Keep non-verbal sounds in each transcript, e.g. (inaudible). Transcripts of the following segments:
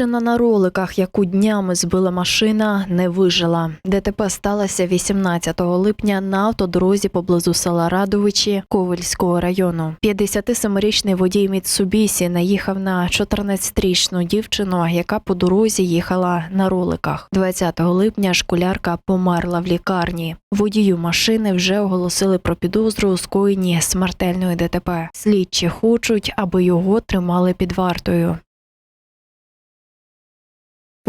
Дівчина на роликах, яку днями збила машина, не вижила. ДТП сталося 18 липня на автодорозі поблизу села Радовичі Ковельського району. 57-річний водій Мітсубісі наїхав на 14-річну дівчину, яка по дорозі їхала на роликах. 20 липня школярка померла в лікарні. Водію машини вже оголосили про підозру у скоєнні смертельної ДТП. Слідчі хочуть, аби його тримали під вартою.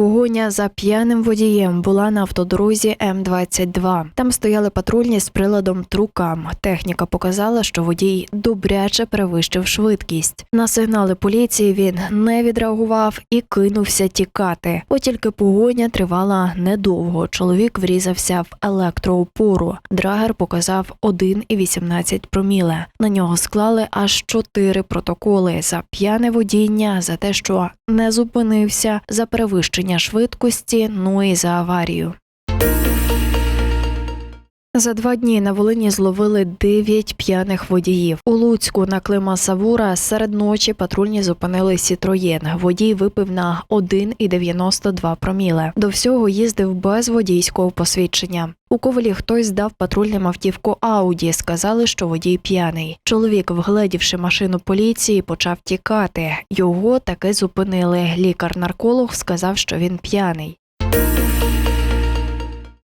Погоня за п'яним водієм була на автодорозі М22. Там стояли патрульні з приладом трукам. Техніка показала, що водій добряче перевищив швидкість. На сигнали поліції він не відреагував і кинувся тікати. От тільки погоня тривала недовго. Чоловік врізався в електроопору. Драгер показав 1,18 проміле. На нього склали аж чотири протоколи за п'яне водіння, за те, що не зупинився, за перевищення швидкості, ну і за аварію. За два дні на Волині зловили дев'ять п'яних водіїв. У Луцьку на Клима Савура серед ночі патрульні зупинили Сітроєн. Водій випив на 1,92 проміле. До всього їздив без водійського посвідчення. У Ковелі хтось здав патрульним автівку Ауді. Сказали, що водій п'яний. Чоловік, вгледівши машину поліції, почав тікати. Його таки зупинили. Лікар-нарколог сказав, що він п'яний.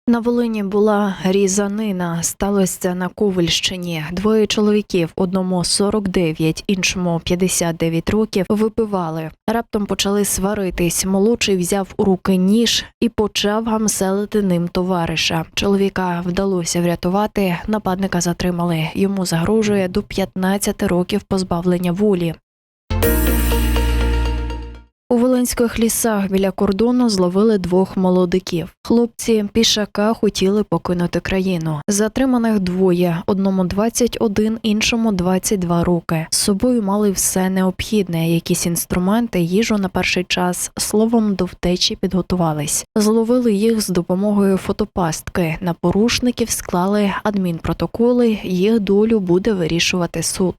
На Волині була різанина. Сталося на Ковальщині. Двоє чоловіків, одному 49, іншому 59 років, випивали. Раптом почали сваритись. Молодший взяв у руки ніж і почав гамселити ним товариша. Чоловіка вдалося врятувати. Нападника затримали. Йому загрожує до 15 років позбавлення волі. У Волинських лісах біля кордону зловили двох молодиків. Хлопці пішака хотіли покинути країну. Затриманих двоє: одному 21, іншому 22 роки. З собою мали все необхідне, якісь інструменти, їжу на перший час. Словом, до втечі підготувались. Зловили їх з допомогою фотопастки. На порушників склали адмінпротоколи. Їх долю буде вирішувати суд.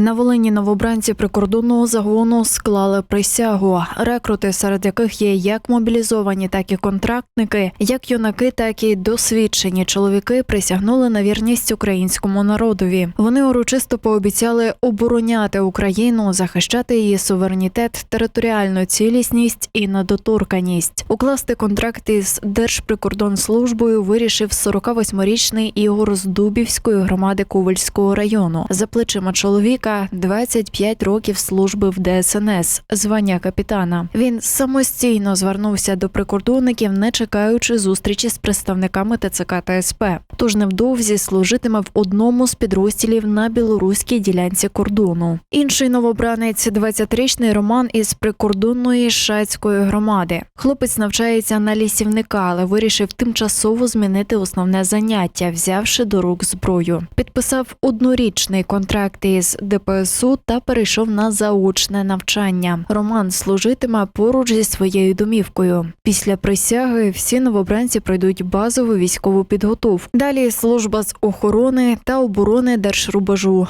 На Волині новобранці прикордонного загону склали присягу. Рекрути, серед яких є як мобілізовані, так і контрактники, як юнаки, так і досвідчені чоловіки присягнули на вірність українському народові. Вони урочисто пообіцяли обороняти Україну, захищати її суверенітет, територіальну цілісність і недоторканість. Укласти контракт із Держприкордонслужбою вирішив 48-річний Ігор з Дубівської громади Ковальського району. За плечима чоловіка 25 років служби в ДСНС, звання капітана. Він самостійно звернувся до прикордонників, не чекаючи зустрічі з представниками ТЦК та СП. Тож невдовзі служитиме в одному з підрозділів на білоруській ділянці кордону. Інший новобранець, 20-річний Роман із прикордонної шацької громади. Хлопець навчається на лісівника, але вирішив тимчасово змінити основне заняття, взявши до рук зброю. Підписав однорічний контракт із ДПСУ та перейшов на заочне навчання. Роман служитиме поруч зі своєю домівкою. Після присяги всі новобранці пройдуть базову військову підготовку. Далі служба з охорони та оборони держрубежу.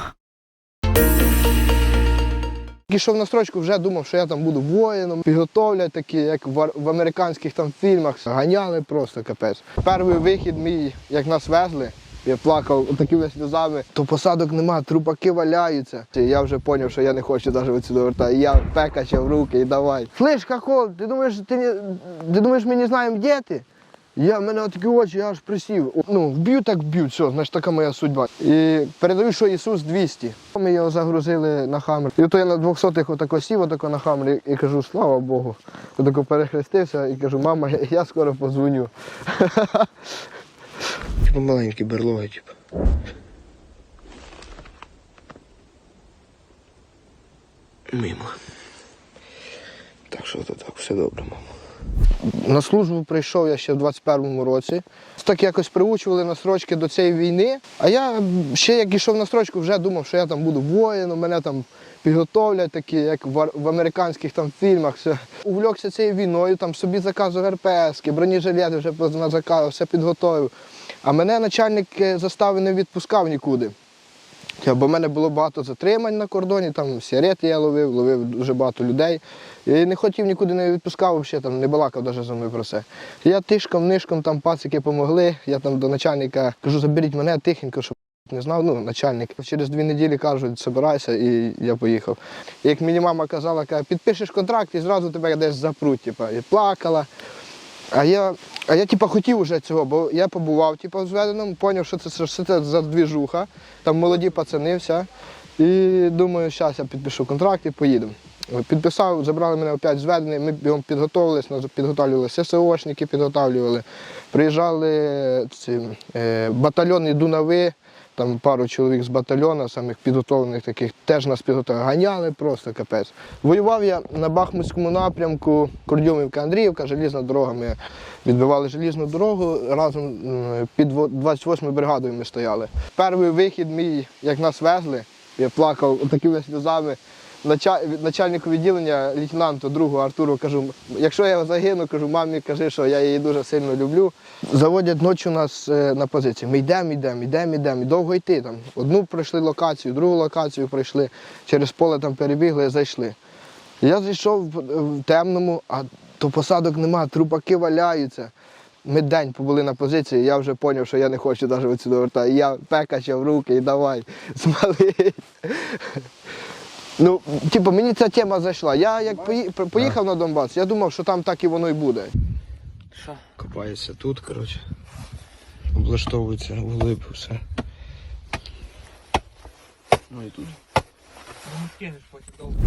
Пішов на строчку, вже думав, що я там буду воїном, підготовлять такі, як в американських там фільмах. Ганяли просто капець. Перший вихід мій, як нас везли, я плакав такими сльозами, то посадок нема, трупаки валяються. Я вже зрозумів, що я не хочу навіть відсюди вертати. Я пекачав руки і давай. Слиш, Хохол, ти думаєш, ти, не, ти думаєш, ми не знаємо, де ти? Я, в мене такі очі, я аж присів. Ну, вб'ю так вб'ю, все, значить така моя судьба. І передаю, що Ісус 200. Ми його загрузили на хамер. І то я на 200-х отако сів отако на хамер і, кажу, слава Богу. Отако перехрестився і кажу, мама, я скоро позвоню. (laughs) Типу маленькі берлоги, типу. Мимо. Так що то так, все добре, мама. На службу прийшов я ще в 21-му році. Так якось приучували на строчки до цієї війни. А я ще як ішов на строчку, вже думав, що я там буду воїном, мене там підготовлять, такі, як в, американських там фільмах. Все. Увлекся цією війною, там собі заказував РПС, бронежилети вже на заказ, все підготовив. А мене начальник е, застави не відпускав нікуди. Бо в мене було багато затримань на кордоні, там сигарети я ловив, ловив дуже багато людей. І не хотів нікуди не відпускав, взагалі, там не балакав навіть зі мною про це. Я тишком, нишком, там пацики допомогли. Я там до начальника кажу, заберіть мене тихенько, щоб не знав, ну, начальник. Через дві неділі кажуть, збирайся, і я поїхав. І як мені мама казала, каже, підпишеш контракт і зразу тебе десь запруть. Типа, і плакала. А я, а я типа, хотів уже цього, бо я побував типа, в зведеному, зрозумів, що це, що це за двіжуха, там молоді пацани, все. І думаю, зараз я підпишу контракт і. От Підписав, забрали мене опять зведений, ми бігом підготовились, підготовлювали ССОшники, підготовлювали. Приїжджали ці, е, батальйони Дунави, там пару чоловік з батальйону, самих підготовлених таких, теж нас підготовили. Ганяли просто капець. Воював я на Бахмутському напрямку, Кордюмівка, Андріївка, желізна дорога. Ми відбивали желізну дорогу разом під во- 28 бригадою ми стояли. Перший вихід мій, як нас везли, я плакав такими сльозами. Начальнику відділення, лейтенанту, другу Артуру кажу, якщо я загину, кажу, мамі кажи, що я її дуже сильно люблю. Заводять ночі у нас е, на позиції. Ми йдемо, йдемо, йдемо, йдемо. І довго йти там. Одну пройшли локацію, другу локацію пройшли, через поле там перебігли, зайшли. Я зайшов в- в темному, а то посадок нема, трупаки валяються. Ми день побули на позиції, я вже зрозумів, що я не хочу навіть отсюди вертати. Я пекача в руки і давай, (laughs) смали. Ну, типу, мені ця тема зайшла. Я як пої- поїхав на Донбас, я думав, що там так і воно і буде. Копається тут, коротше. Облаштовується вглиб все. Ну і тут.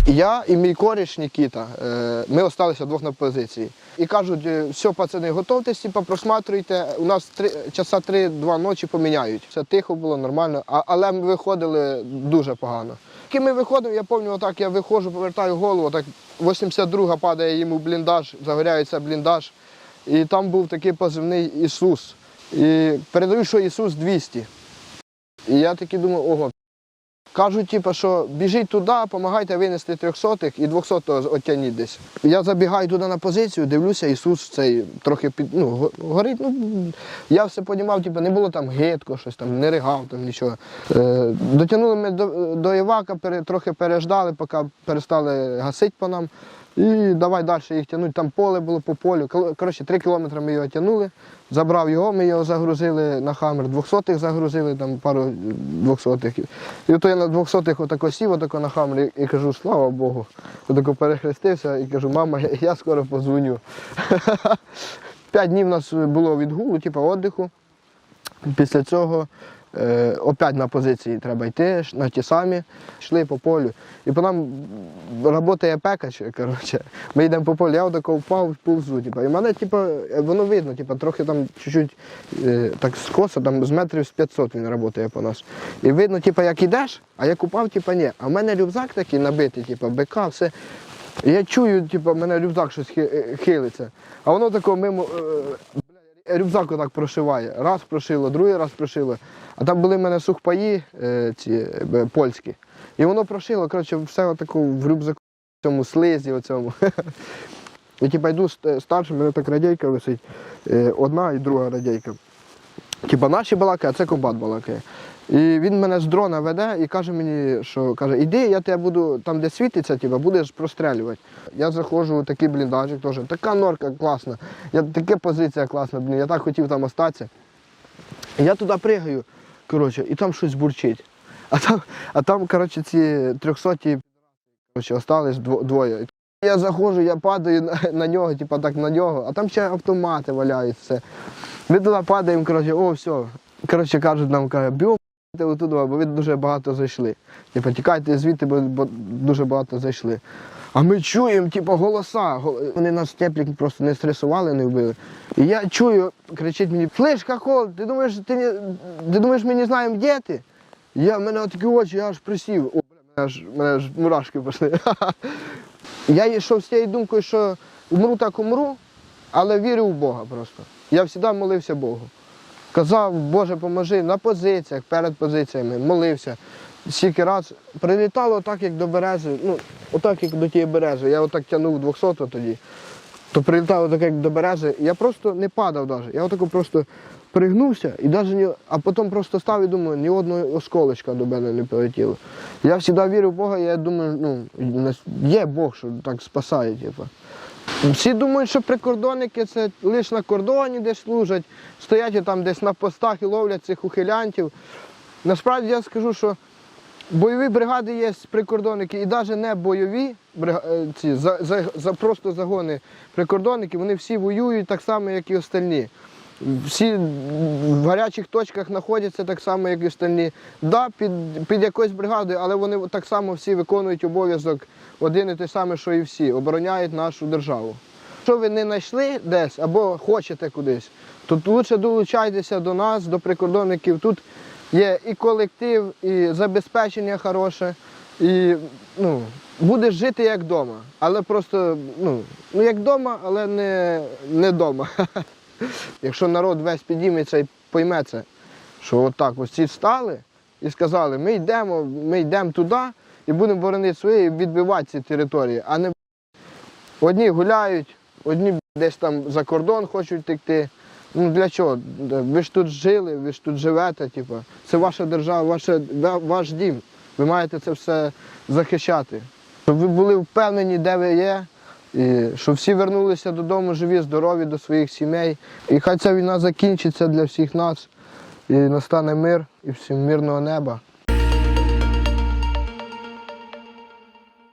Я і мій коріш Нікіта, е, ми залишилися вдвох на позиції. І кажуть, е, все, пацани, готовтесь, типу, просматруйте. У нас три, часа три-два ночі поміняють. Все тихо було, нормально, а, але ми виходили дуже погано. Поки ми виходимо, я пам'ятаю, отак я виходжу, повертаю голову, так 82-га падає йому бліндаж, загоряється бліндаж. І там був такий позивний Ісус. І передаю, що Ісус 200. І я такий думаю, ого, Кажуть, типу, що біжіть туди, допомагайте винести трьохсотих і двохсотого оттяніть десь. Я забігаю туди на позицію, дивлюся, Ісус цей трохи під, ну, горить. Ну, я все розумів, типу, не було там гидко, щось там, не ригав, там нічого. Е, дотягнули ми до, до Івака, пере, трохи переждали, поки перестали гасити по нам. І давай далі їх тягнути. Там поле було по полю. Коротше, три кілометри ми його тягнули. Забрав його, ми його загрузили на хамер. Двохсотих загрузили, там пару двохсотих. І то я на двохсотих отако сів, отако на хамер і, кажу, слава Богу. Отако перехрестився і кажу, мама, я скоро позвоню. (laughs) П'ять днів у нас було відгулу, типу віддиху. Після цього е, опять на позиції треба йти, на ті самі, йшли по полю. І по нам працює пекач, коротше. Ми йдемо по полю, я отако впав, повзу. Типу. І мене, типу, е, воно видно, типу, трохи там чуть-чуть е, так скоса, там з метрів з 500 він працює по нас. І видно, типу, як йдеш, а як упав, типу, ні. А в мене рюкзак такий набитий, типу, бика, все. Я чую, типу, в мене рюкзак щось е, хилиться. А воно тако мимо. Рюкзак отак прошиває. Раз прошило, другий раз прошило. А там були в мене сухпаї е, ці е, польські. І воно прошило, коротше, все отаку в рюкзаку, в цьому слизі, оцьому. (laughs) І типа йду ст- старшим, мене так радійка висить. е, Одна і друга радійка. Типа наші балакає, а це комбат балакає. І він мене з дрона веде і каже мені, що каже, іди, я тебе буду там, де світиться, типа, будеш прострелювати. Я заходжу у такий бліндажик теж. Така норка класна. Я, така позиція класна, блін, я так хотів там остатися. Я туди пригаю, коротше, і там щось бурчить. А там, а там коротше, ці трьохсоті коротше, двоє. Я заходжу, я падаю на, на нього, типа так на нього, а там ще автомати валяють все. Ми туди падаємо, коротше, о, все. Коротше, кажуть нам, каже, б'ємо отуди, бо ви дуже багато зайшли. Типа, тікайте звідти, бо, дуже багато зайшли. А ми чуємо, типу, голоса. Вони нас теплік просто не стресували, не вбили. І я чую, кричить мені, слиш, хохол, ти думаєш, ти, не, ти думаєш, ми не знаємо, де ти? Я, в мене такі очі, я аж присів. О, мене аж, мене аж мурашки пішли. (laughs) Я йшов з тією думкою, що умру так умру, але вірю в Бога просто. Я завжди молився Богу. Казав, Боже, поможи на позиціях, перед позиціями, молився. Скільки раз прилітало так, як до берези, ну, отак, як до тієї берези. Я отак тягнув 200 тоді. То прилітало так, як до берези. Я просто не падав навіть. Я отако просто пригнувся і навіть ні, а потім просто став і думаю, ні одного осколочка до мене не прилетіло. Я завжди вірю в Бога, я думаю, ну, є Бог, що так спасає. Типу. Всі думають, що прикордонники це лише на кордоні десь служать, стоять там десь на постах і ловлять цих ухилянтів. Насправді я скажу, що бойові бригади є прикордонники, і навіть не бойові е, ці, за, за, за просто загони прикордонників, вони всі воюють так само, як і остальні. Всі в гарячих точках знаходяться так само, як і остальні. Да, під, під якоюсь бригадою, але вони так само всі виконують обов'язок один і той самий, що і всі, обороняють нашу державу. Якщо ви не знайшли десь або хочете кудись, то лучше долучайтеся до нас, до прикордонників. Тут є і колектив, і забезпечення хороше, і ну, будеш жити як вдома. Але просто ну, ну як вдома, але не, не вдома. (laughs) Якщо народ весь підійметься і пойме це, що отак ось ці стали і сказали, ми йдемо, ми йдемо туди і будемо боронити свої і відбивати ці території, а не одні гуляють, одні десь там за кордон хочуть текти. Ну для чого? Ви ж тут жили, ви ж тут живете, типу. це ваша держава, ваше, ваш дім. Ви маєте це все захищати. Щоб ви були впевнені, де ви є, і щоб всі вернулися додому живі, здорові до своїх сімей. І хай ця війна закінчиться для всіх нас, і настане мир, і всім мирного неба.